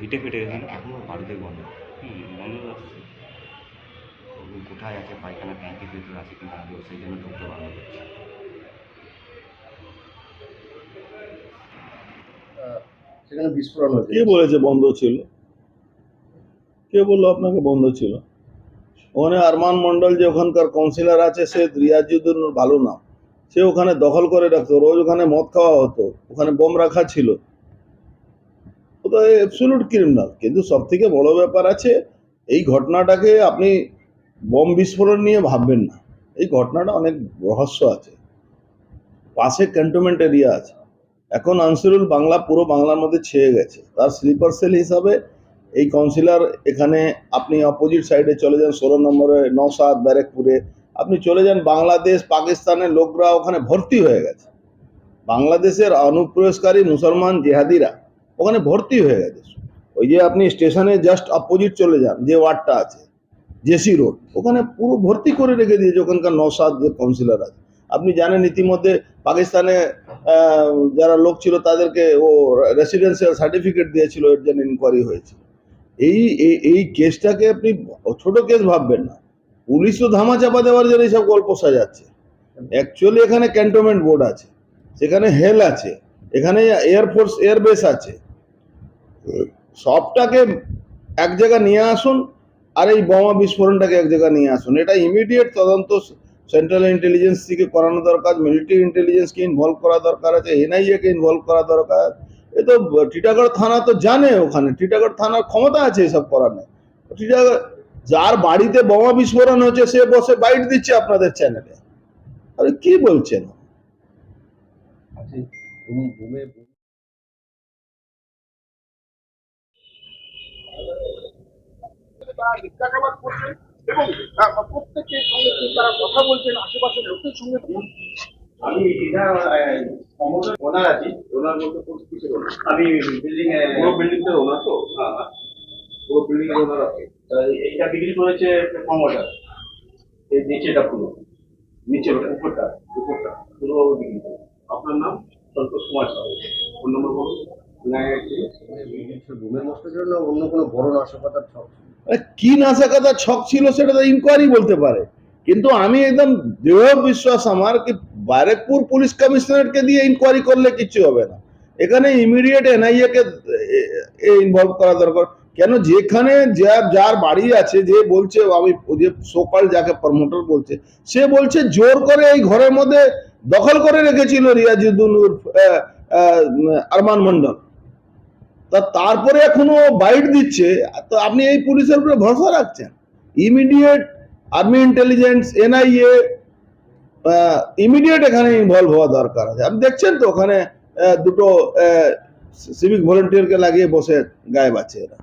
হিটে ফেটে গেছে এখনও বাড়িতে বন্ধ। হুম গন্ধ আসছে কোথায় আছে? পায়খানা ট্যাঙ্কের ভেতরে আছে কিনা? আদৌ সেই জন্য ঢুকতে বন্ধ করছে। সেখানে বিস্ফোরণ হয়েছে। কে বলেছে বন্ধ ছিল? কে বলল আপনাকে বন্ধ ছিল? ওখানে আরমান মন্ডল যে ওখানকার কাউন্সিলর আছে, সে রিয়াজুদ্দিন ভালো নাম সে ওখানে দখল করে রাখতো, রোজ ওখানে মদ খাওয়া হতো, ওখানে বোম রাখা ছিল। ও তো অ্যাবসুলুট ক্রিমিনাল কিন্তু সব থেকে বড় ব্যাপার আছে, এই ঘটনাটাকে আপনি বোম বিস্ফোরণ নিয়ে ভাববেন না। এই ঘটনাটা অনেক রহস্য আছে। পাশে ক্যান্টনমেন্ট এরিয়া আছে। এখন আনসিরুল বাংলা, পুরো বাংলার মধ্যে ছেয়ে গেছে। তার স্লিপার সেল হিসাবে এই কাউন্সিলর এখানে আপনি অপোজিট সাইডে চলে যান, ষোলো নম্বরে নওসাদ ব্যারেকপুরে। আপনি চলে যান বাংলাদেশ, পাকিস্তানের লোকরা ওখানে ভর্তি হয়ে গেছে। বাংলাদেশের অনুপ্রবেশকারী মুসলমান জেহাদিরা ওখানে ভর্তি হয়ে গেছে। ওই যে আপনি স্টেশনে জাস্ট অপোজিট চলে যান, যে ওয়ার্ডটা আছে, জেসি রোড, ওখানে পুরো ভর্তি করে রেখে দিয়েছে ওখানকার নওসাদ যে কাউন্সিলর আছে। আপনি জানেন ইতিমধ্যে পাকিস্তানে যারা লোক ছিল তাদেরকে ও রেসিডেন্সিয়াল সার্টিফিকেট দিয়েছিল, এর জন্য ইনকোয়ারি হয়েছে। এই, এই- কেসটাকে আপনি ছোট কেস ভাববেন না। পুলিশ তো ধামা চাপা দেওয়ার জন্য এইসব গল্প সাজাচ্ছে। অ্যাকচুয়ালি এখানে ক্যান্টনমেন্ট বোর্ড আছে, সেখানে হেল আছে, এখানে এয়ারফোর্স এয়ারবেস আছে। সবটাকে এক জায়গায় নিয়ে আসুন, আর এই বোমা বিস্ফোরণটাকে এক জায়গায় নিয়ে আসুন। এটা ইমিডিয়েট তদন্ত সেন্ট্রাল ইন্টেলিজেন্স থেকে করানো দরকার মিলিটারি ইন্টেলিজেন্সকে ইনভলভ করা দরকার আছে এনআইএ কে ইনভলভ করা দরকার। এ তো টিটাগড় থানা তো জানে ওখানে টিটাগড় থানার ক্ষমতা আছে এসব করার টিটাগড় যার বাড়িতে বোমা বিস্ফোরণ হচ্ছে সে বসে বাইট দিচ্ছে আপনাদের চ্যানেলে আরে কি বলছেন? এবং প্রত্যেকের সঙ্গে তারা কথা বলছেন আশেপাশের লোকের সঙ্গে আমি এটা ওনার আছি। ওনার বলতে কোন কিছু আমি বিল্ডিং পুরো বিল্ডিংটা ওনার তো? হ্যাঁ পুরো বিল্ডিং এর ওনার আছে। এইটা বিক্রি করেছে এই নিচেটা পুরো। নিচের উপরটা? উপরটা পুরো বিক্রি করে আপনার নাম? সন্তোষ কুমার সাহু। ফোন নম্বর বলুন। নাইন এইট ঘুমের না অন্য কোনো বড় নাশকতার ছক ছিল? কি নাশাকাতা ছক ছিল সেটা তো ইনকোয়ারি বলতে পারে। কিন্তু আমি একদম দৃঢ় বিশ্বাস আমার কি ব্যারেকপুর পুলিশ কমিশনারেটকে দিয়ে ইনকোয়ারি করলে কিচ্ছু হবে না। এখানে ইমিডিয়েট এনআইএ কে ইনভলভ করা দরকার। কেন যেখানে যার বাড়ি আছে, যে বলছে, আমি যে সকাল যাকে প্রমোটার বলছে, সে বলছে জোর করে এই ঘরের মধ্যে দখল করে রেখেছিল রিয়াজুদ্দিন আরমান মন্ডল তা তারপরে এখনও বাইট দিচ্ছে। তো আপনি এই পুলিশের উপরে ভরসা রাখছেন? Immediate army intelligence NIA immediate এখানে ইনভলভ হওয়া দরকার আছে। আপনি দেখছেন তো ওখানে দুটো সিভিক ভলেন্টিয়ারকে লাগিয়ে বসে গায়েব আছে এরা।